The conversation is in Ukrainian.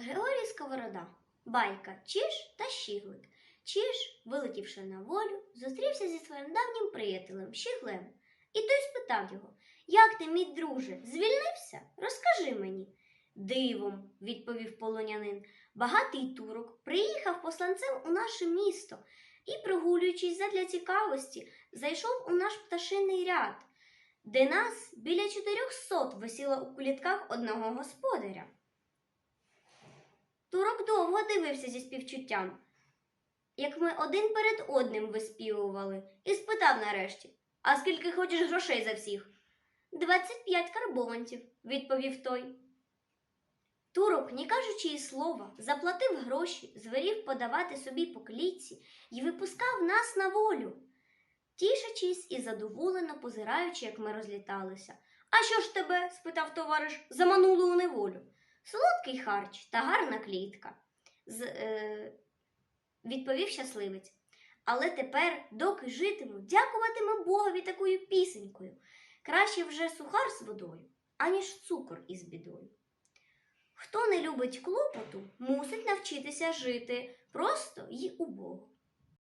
Григорій Сковорода, байка Чиж та Щіглик. Чиж, вилетівши на волю, зустрівся зі своїм давнім приятелем Щіглем. І той спитав його: Як ти, мій друже, звільнився? Розкажи мені. Дивом, відповів полонянин. Багатий турок приїхав посланцем у наше місто і, прогулюючись задля цікавості, зайшов у наш пташиний ряд, де нас біля чотирьохсот висіло у клітках одного господаря. Турок довго дивився зі співчуттям, як ми один перед одним виспівували, і спитав нарешті: А скільки хочеш грошей за всіх? Двадцять п'ять карбованців, відповів той. Турок, не кажучи й слова, заплатив гроші, звелів подавати собі по клітці і випускав нас на волю, тішачись і задоволено позираючи, як ми розліталися. А що ж тебе? спитав товариш, замануло у неволю. Солодкий харч та гарна клітка, з, е, відповів щасливець. Але тепер, доки житиму, дякуватиму Богові такою пісенькою. Краще вже сухар з водою, аніж цукор із бідою. Хто не любить клопоту, мусить навчитися жити просто й убого.